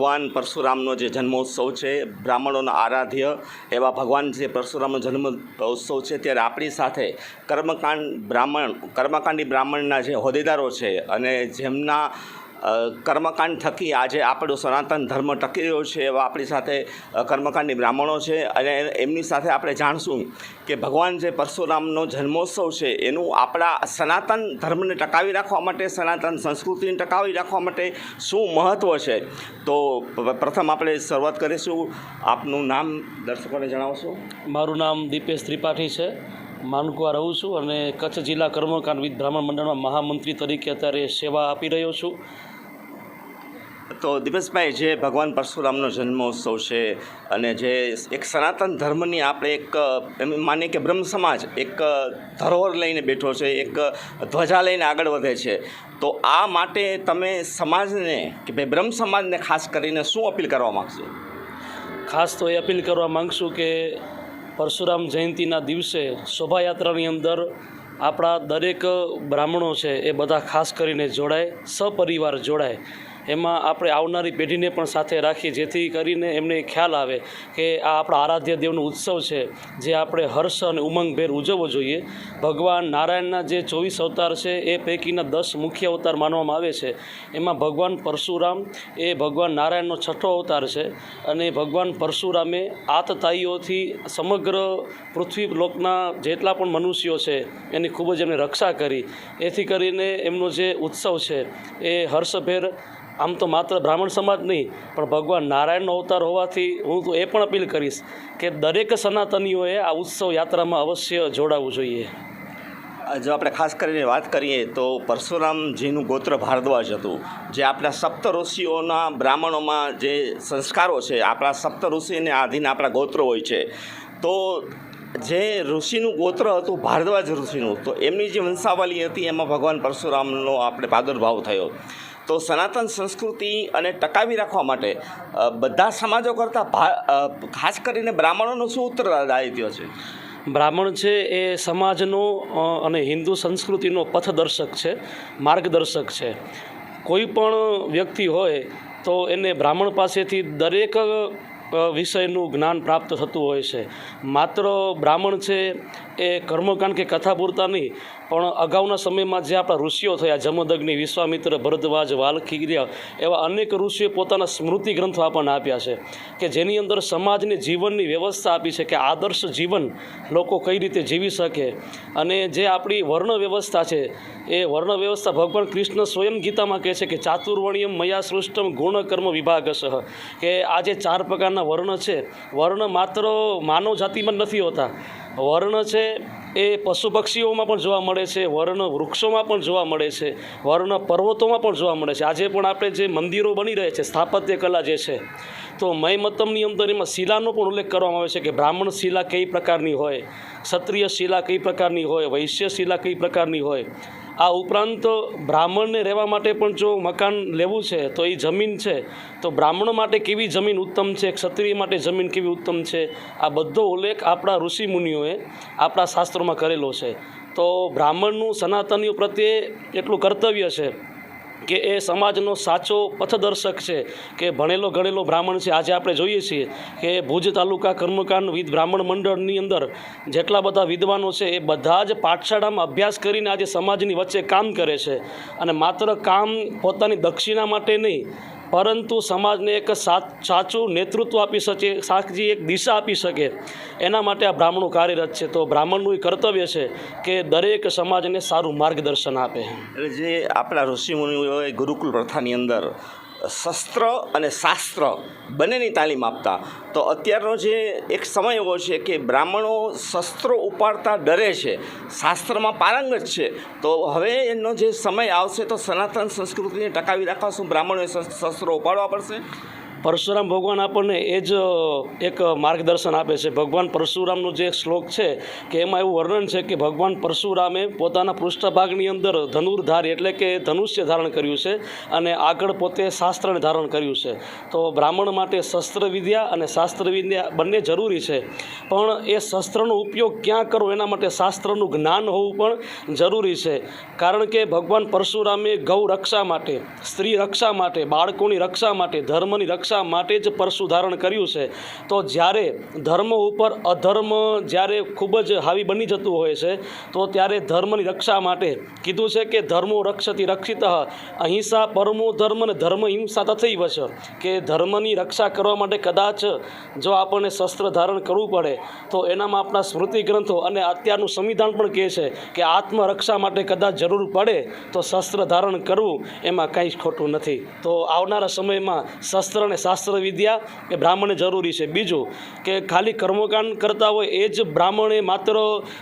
ભગવાન પરશુરામનો જે જન્મોત્સવ છે, બ્રાહ્મણોના આરાધ્ય એવા ભગવાન જે પરશુરામનો જન્મ ઉત્સવ છે, ત્યારે આપણી સાથે કર્મકાંડ બ્રાહ્મણ, કર્મકાંડી બ્રાહ્મણના જે હોદ્દેદારો છે અને જેમના કર્મકાંડ થકી આજે આપણો સનાતન ધર્મ ટકી રહ્યો છે એવા આપણી સાથે કર્મકાંડની બ્રાહ્મણો છે અને એમની સાથે આપણે જાણશું કે ભગવાન જે પરશુરામનો જન્મોત્સવ છે એનું આપણા સનાતન ધર્મને ટકાવી રાખવા માટે, સનાતન સંસ્કૃતિને ટકાવી રાખવા માટે શું મહત્ત્વ છે? તો પ્રથમ આપણે શરૂઆત કરીશું. આપનું નામ દર્શકોને જણાવશો. મારું નામ દીપેશ ત્રિપાઠી છે. માનકુવા રહું છું અને કચ્છ જિલ્લા કર્મકાંડ વિધ બ્રાહ્મણ મંડળમાં મહામંત્રી તરીકે અત્યારે સેવા આપી રહ્યો છું. તો દિપેશભાઈ, જે ભગવાન પરશુરામનો જન્મોત્સવ છે અને જે એક સનાતન ધર્મની આપણે એક, એમ માનીએ કે બ્રહ્મ સમાજ એક ધરોહર લઈને બેઠો છે, એક ધ્વજા લઈને આગળ વધે છે. તો આ માટે તમે સમાજને, કે ભાઈ બ્રહ્મ સમાજને ખાસ કરીને શું અપીલ કરવા માગશો? ખાસ તો એ અપીલ કરવા માગશું કે પરશુરામ જયંતિના દિવસે શોભાયાત્રાની અંદર આપણા દરેક બ્રાહ્મણો છે એ બધા ખાસ કરીને જોડાય, સપરિવાર જોડાય. એમાં આપણે આવનારી પેઢીને પણ સાથે રાખીએ, જેથી કરીને એમને ખ્યાલ આવે કે આ આપણા આરાધ્ય દેવનો ઉત્સવ છે, જે આપણે હર્ષ અને ઉમંગભેર ઉજવવો જોઈએ. ભગવાન નારાયણના જે ચોવીસ અવતાર છે, એ પૈકીના દસ મુખ્ય અવતાર માનવામાં આવે છે. એમાં ભગવાન પરશુરામ, એ ભગવાન નારાયણનો છઠ્ઠો અવતાર છે અને ભગવાન પરશુરામે આતતાઈઓથી સમગ્ર પૃથ્વી લોકના જેટલા પણ મનુષ્યો છે, એની ખૂબ જ એમને રક્ષા કરી. એથી કરીને એમનો જે ઉત્સવ છે, એ હર્ષભેર આમ તો માત્ર બ્રાહ્મણ સમાજ નહીં, પણ ભગવાન નારાયણનો અવતાર હોવાથી હું તો એ પણ અપીલ કરીશ કે દરેક સનાતનીઓએ આ ઉત્સવ યાત્રામાં અવશ્ય જોડાવવું જોઈએ. જો આપણે ખાસ કરીને વાત કરીએ તો પરશુરામજીનું ગોત્ર ભારદ્વાજ હતું, જે આપણા સપ્ત ઋષિઓના બ્રાહ્મણોમાં જે સંસ્કારો છે, આપણા સપ્ત ઋષિને આધીન આપણા ગોત્રો હોય છે. તો જે ઋષિનું ગોત્ર હતું ભારદ્વાજ ઋષિનું, તો એમની જે વંશાવલી હતી, એમાં ભગવાન પરશુરામનો આપણે પ્રાદુર્ભાવ થયો. તો સનાતન સંસ્કૃતિ અને ટકાવી રાખવા માટે બધા સમાજો કરતાં ખાસ કરીને બ્રાહ્મણોનું શું ઉત્તરદાયિત્વ છે? બ્રાહ્મણ છે એ સમાજનો અને હિન્દુ સંસ્કૃતિનો પથદર્શક છે, માર્ગદર્શક છે. કોઈ પણ વ્યક્તિ હોય તો એને બ્રાહ્મણ પાસેથી દરેક વિષયનું જ્ઞાન પ્રાપ્ત થતું હોય છે. માત્ર બ્રાહ્મણ છે એ કર્મકાંડ કે કથા પૂરતા નહીં, પણ અગાઉના સમયમાં જે આપણા ઋષિઓ થયા, જમદગ્નિ, વિશ્વામિત્ર, ભરદ્વાજ વાલખીર્ય એવા અનેક ઋષિઓ પોતાના સ્મૃતિ ગ્રંથો આપણને આપ્યા છે કે જેની અંદર સમાજની જીવનની વ્યવસ્થા આપી છે કે આદર્શ જીવન લોકો કઈ રીતે જીવી શકે. અને જે આપણી વર્ણ વ્યવસ્થા છે, એ વર્ણ વ્યવસ્થા ભગવાન કૃષ્ણ સ્વયં ગીતામાં કહે છે કે ચાતુર્વણિયમ મયા સૃષ્ટમ ગુણ કર્મ વિભાગશ. કે આ જે ચાર પ્રકારના વર્ણ છે, વર્ણ માત્ર માનવ જાતિમાં નથી હોતા. વર્ણ છે એ પશુ પક્ષીઓમાં પણ જોવા મળે છે, વર્ણ વૃક્ષોમાં પણ જોવા મળે છે, વર્ણ પર્વતોમાં પણ જોવા મળે છે. આજે પણ આપણે જે મંદિરો બની રહે છે, સ્થાપત્ય કલા જે છે, તો મયમતમની અંદર એમાં શિલાનો પણ ઉલ્લેખ કરવામાં આવે છે કે બ્રાહ્મણ શિલા કઈ પ્રકારની હોય, ક્ષત્રિય શિલા કઈ પ્રકારની હોય, વૈશ્ય શિલા કઈ પ્રકારની હોય આ ઉપરાંત બ્રાહ્મણને રહેવા માટે પણ જો મકાન લેવું છે, તો એ જમીન છે. તો બ્રાહ્મણ માટે કેવી જમીન ઉત્તમ છે? ક્ષત્રિય માટે જમીન કેવી ઉત્તમ છે? આ બધો ઉલ્લેખ આપણા ઋષિમુનિઓએ આપણા શાસ્ત્રોમાં કરેલો છે. તો બ્રાહ્મણનું સનાતનીઓ પ્રત્યે એટલું કર્તવ્ય છે કે એ સમાજનો સાચો પથદર્શક છે કે ભણેલો ગણેલો બ્રાહ્મણ છે. આજે આપણે જોઈએ છીએ કે ભુજ તાલુકા કર્મકાંડ વિધ બ્રાહ્મણ મંડળની અંદર જેટલા બધા વિદ્વાનો છે એ બધા જ પાઠશાળામાં અભ્યાસ કરીને આજે સમાજની વચ્ચે કામ કરે છે. અને માત્ર કામ પોતાની દક્ષિણા માટે નહીં પરંતુ સમાજને એક સાચ નેતૃત્વ આપી શકે, સાચી એક દિશા આપી શકે, એના માટે આ બ્રાહ્મણો કાર્યરત છે. તો બ્રાહ્મણનું એ કર્તવ્ય છે કે દરેક સમાજને સારું માર્ગદર્શન આપે. એટલે જે આપણા ઋષિમુનિઓએ ગુરુકુલ પ્રથાની અંદર શસ્ત્ર અને શાસ્ત્ર બંનેની તાલીમ આપતા. તો અત્યારનો જે એક સમય એવો છે કે બ્રાહ્મણો શસ્ત્રો ઉપાડતા ડરે છે, શાસ્ત્રમાં પારંગત છે, તો હવે એનો જે સમય આવશે તો સનાતન સંસ્કૃતિને ટકાવી રાખવા શું બ્રાહ્મણોએ શસ્ત્રો ઉપાડવા પડશે? પરશુરામ ભગવાન આપણને એ જ એક માર્ગદર્શન આપે છે. ભગવાન પરશુરામનો જે શ્લોક છે કે એમાં એવું વર્ણન છે કે ભગવાન પરશુરામે પોતાના પૃષ્ઠભાગની અંદર ધનુર્ધાર એટલે કે ધનુષ્ય ધારણ કર્યું છે અને આગળ પોતે શાસ્ત્રને ધારણ કર્યું છે. તો બ્રાહ્મણ માટે શસ્ત્ર વિદ્યા અને શાસ્ત્ર વિદ્યા બંને જરૂરી છે. પણ એ શસ્ત્રનો ઉપયોગ ક્યાં કરવો એના માટે શાસ્ત્રનું જ્ઞાન હોવું પણ જરૂરી છે. કારણ કે ભગવાન પરશુરામે ગૌ રક્ષા માટે, સ્ત્રી રક્ષા માટે, બાળકોની રક્ષા માટે, ધર્મની રક્ષા રક્ષા માટે જ પરશુ ધારણ કર્યું છે. તો જ્યારે ધર્મ ઉપર અધર્મ જ્યારે ખૂબ જ હાવી બની જતું હોય છે, તો ત્યારે ધર્મની રક્ષા માટે કીધું છે કે ધર્મો રક્ષતી રક્ષિત, અહિંસા પરમો ધર્મ અને ધર્મ હિંસા તથૈવ વશ કે ધર્મની રક્ષા કરવા માટે કદાચ જો આપણને શસ્ત્ર ધારણ કરવું પડે, તો એનામાં આપણા સ્મૃતિ ગ્રંથો અને અત્યારનું સંવિધાન પણ કહે છે કે આત્મરક્ષા માટે કદાચ જરૂર પડે, તો શસ્ત્ર ધારણ કરવું એમાં કંઈ ખોટું નથી. તો આવનારા સમયમાં શસ્ત્ર અને શાસ્ત્ર વિદ્યા એ બ્રાહ્મણને જરૂરી છે. બીજું કે ખાલી કર્મકાંડ કરતા હોય એ જ બ્રાહ્મણે માત્ર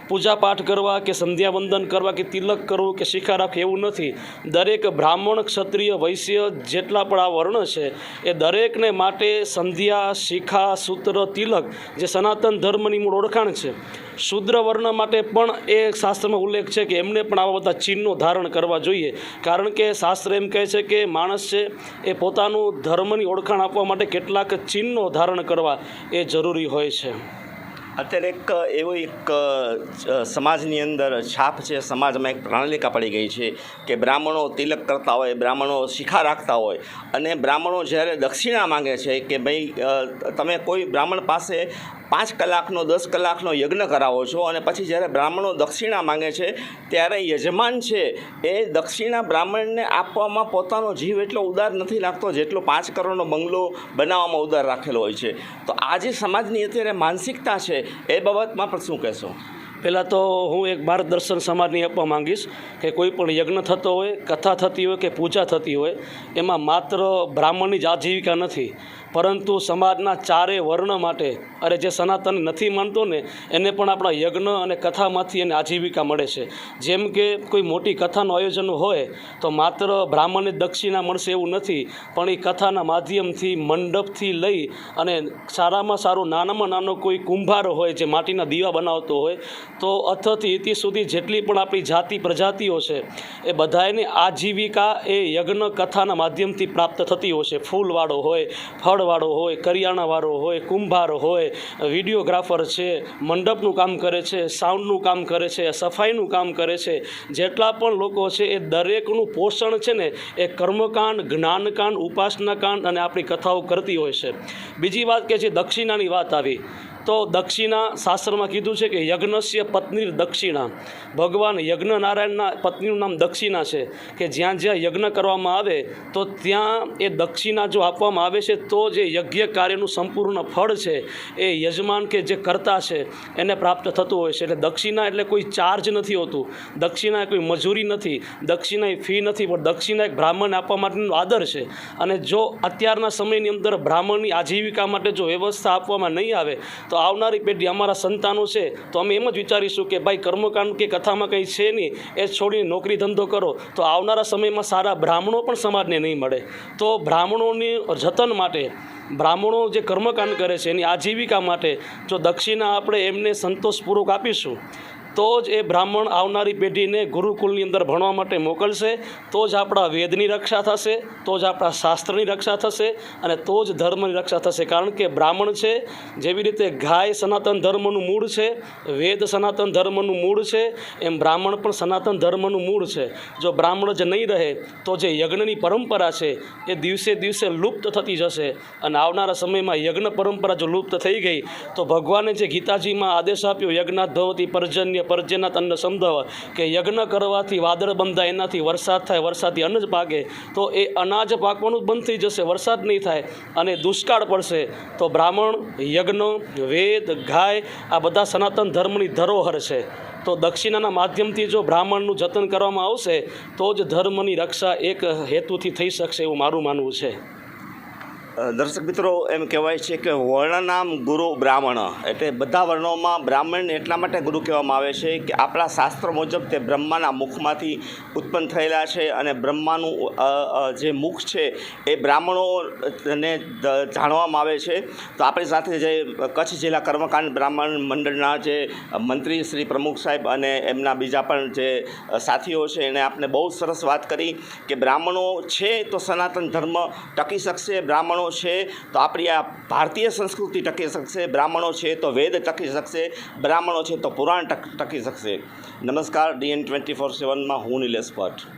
પૂજાપાઠ કરવા કે સંધ્યા વંદન કરવા કે તિલક કરવું કે શિખા રાખવું એવું નથી. દરેક બ્રાહ્મણ ક્ષત્રિય વૈશ્ય જેટલા પણ આ વર્ણ છે, એ દરેકને માટે સંધ્યા, શિખા, સૂત્ર, તિલક જે સનાતન ધર્મની મૂળ ઓળખાણ છે શુદ્ર વર્ણ માટે પણ એ શાસ્ત્રમાં ઉલ્લેખ છે કે એમને પણ આવા બધા ચિહ્નો ધારણ કરવા જોઈએ. કારણ કે શાસ્ત્ર એમ કહે છે કે માણસ છે એ પોતાનું ધર્મની ઓળખાણ આપવા માટે કેટલાક ચિહ્નો ધારણ કરવા એ જરૂરી હોય છે. અત્યારે એક, એવો એક સમાજની અંદર છાપ છે. સમાજમાં એક પ્રણાલિકા પડી ગઈ છે કે બ્રાહ્મણો તિલક કરતા હોય, બ્રાહ્મણો શિખા રાખતા હોય અને બ્રાહ્મણો જ્યારે દક્ષિણા માંગે છે કે ભાઈ તમે કોઈ બ્રાહ્મણ પાસે પાંચ કલાકનો, દસ કલાકનો યજ્ઞ કરાવો છો અને પછી જ્યારે બ્રાહ્મણો દક્ષિણા માંગે છે ત્યારે યજમાન છે એ દક્ષિણા બ્રાહ્મણને આપવામાં પોતાનો જીવ એટલો ઉદાર નથી લાગતો જેટલો પાંચ કરોડનો બંગલો બનાવવામાં ઉદાર રાખેલો હોય છે. તો આ જે સમાજની અત્યારે માનસિકતા છે એ બાબતમાં પણ શું કહેશો? પહેલાં તો હું એક માર્ગદર્શન સમાજની આપવા માંગીશ કે કોઈ પણ યજ્ઞ થતો હોય, કથા થતી હોય કે પૂજા થતી હોય, એમાં માત્ર બ્રાહ્મણની જ આજીવિકા નથી. પરંતુ સમાજના ચારે વર્ણ માટે, અરે જે સનાતન નથી માનતો ને, એને પણ આપણા યજ્ઞ અને કથામાંથી એને આજીવિકા મળે છે. જેમ કે કોઈ મોટી કથાનું આયોજન હોય, તો માત્ર બ્રાહ્મણને દક્ષિણા મળશે એવું નથી, પણ એ કથાના માધ્યમથી, મંડપથી લઈ અને સારામાં સારું, નાનામાં નાનો કોઈ કુંભાર હોય, જે માટીના દીવા બનાવતો હોય, તો અથથી ઇતિ સુધી જેટલી પણ આપણી જાતિ પ્રજાતિઓ છે, એ બધાની આજીવિકા એ યજ્ઞ કથાના માધ્યમથી પ્રાપ્ત થતી હોય છે. ફૂલવાળો હોય ફળવાળો હોય, કરિયાણાવાળો હોય, કુંભાર હોય, વિડીયોગ્રાફર છે, મંડપનું કામ કરે છે, સાઉન્ડનું કામ કરે છે, સફાઈનું કામ કરે છે. જેટલા પણ લોકો છે, એ દરેકનું પોષણ છે ને, એ કર્મકાંડ, જ્ઞાનકાંડ, ઉપાસનાકાંડ અને આપણી કથાઓ કરતી હોય છે. બીજી વાત કે છે દક્ષિણાની વાત આવી તો દક્ષિણા શાસ્ત્રમાં કીધું છે કે યજ્ઞસ્ય પત્ની દક્ષિણા. ભગવાન યજ્ઞ નારાયણના પત્નીનું નામ દક્ષિણા છે કે જ્યાં જ્યાં યજ્ઞ કરવામાં આવે, તો ત્યાં એ દક્ષિણા જો આપવામાં આવે છે, તો જે યજ્ઞ કાર્યનું સંપૂર્ણ ફળ છે, એ યજમાન કે જે કરતા છે, એને પ્રાપ્ત થતું હોય છે. એટલે દક્ષિણા એટલે કોઈ ચાર્જ નથી હોતું. દક્ષિણા કોઈ મજૂરી નથી દક્ષિણા એ ફી નથી, પણ દક્ષિણા એક બ્રાહ્મણને આપવા માટેનો આદર છે. અને જો અત્યારના સમયની અંદર બ્રાહ્મણની આજીવિકા માટે જો વ્યવસ્થા આપવામાં નહીં આવે, તો આવનારી પેઢી અમારા સંતાનો છે, તો અમે એમ જ વિચારીશું કે ભાઈ કર્મકાંડ કે કથામાં કંઈ છે નહીં, એ છોડીને નોકરી ધંધો કરો. તો આવનારા સમયમાં સારા બ્રાહ્મણો પણ સમાજને નહીં મળે. તો બ્રાહ્મણોની જતન માટે, બ્રાહ્મણો જે કર્મકાંડ કરે છે એની આજીવિકા માટે, જો દક્ષિણા આપણે એમને સંતોષપૂર્વક આપીશું તો જ એ બ્રાહ્મણ આવનારી પેઢીને ગુરુકુલની અંદર ભણવા માટે મોકલશે, તો જ આપણા વેદની રક્ષા થશે, તો જ આપણા શાસ્ત્રની રક્ષા થશે અને તો જ ધર્મની રક્ષા થશે. કારણ કે બ્રાહ્મણ છે, જેવી રીતે ગાય સનાતન ધર્મનું મૂળ છે, વેદ સનાતન ધર્મનું મૂળ છે, એમ બ્રાહ્મણ પણ સનાતન ધર્મનું મૂળ છે. જો બ્રાહ્મણ જ નહીં રહે, તો જે યજ્ઞની પરંપરા છે, એ દિવસે દિવસે લુપ્ત થતી જશે અને આવનારા સમયમાં યજ્ઞ પરંપરા જો લુપ્ત થઈ ગઈ, તો ભગવાને જે ગીતાજીમાં આદેશ આપ્યો યજ્ઞાધવતી પર્જન્ય પર્જ્યના તન્ન સમધવ કે યજ્ઞ કરવાથી વાદળ બંધાય, એનાથી વરસાદ થાય, વરસાદથી અન્ન જ પાકે, તો એ અનાજ પાકવાનું બંધ થઈ જશે, વરસાદ નહીં થાય અને દુષ્કાળ પડશે. તો બ્રાહ્મણ, યજ્ઞ, વેદ, ગાય, આ બધા સનાતન ધર્મની ધરોહર છે. તો દક્ષિણાના માધ્યમથી જો બ્રાહ્મણનું જતન કરવામાં આવશે, તો જ ધર્મની રક્ષા એક હેતુથી થઈ શકશે એવું મારું માનવું છે. દર્શક મિત્રો, એમ કહેવાય છે કે વર્ણનામ ગુરુ બ્રાહ્મણ. એટલે બધા વર્ણોમાં બ્રાહ્મણને એટલા માટે ગુરુ કહેવામાં આવે છે કે આપણા શાસ્ત્ર મુજબ તે બ્રહ્માના મુખમાંથી ઉત્પન્ન થયેલા છે અને બ્રહ્માનું જે મુખ છે એ બ્રાહ્મણોને જાણવામાં આવે છે. તો આપણી સાથે જે કચ્છ જિલ્લા કર્મકાંડ બ્રાહ્મણ મંડળના જે મંત્રી શ્રી પ્રમુખ સાહેબ અને એમના બીજા પણ જે સાથીઓ છે એણે આપણે બહુ સરસ વાત કરી કે બ્રાહ્મણો છે તો સનાતન ધર્મ ટકી શકશે, બ્રાહ્મણો છે, તો આપણી આ ભારતીય સંસ્કૃતિ ટકી શકશે, બ્રાહ્મણો છે, તો વેદ ટકી શકશે, બ્રાહ્મણો છે, તો પુરાણ ટક શકશે. નમસ્કાર, ડીએન ટ્વેન્ટી ફોર સેવનમાં હું નિલેશ ભટ્ટ.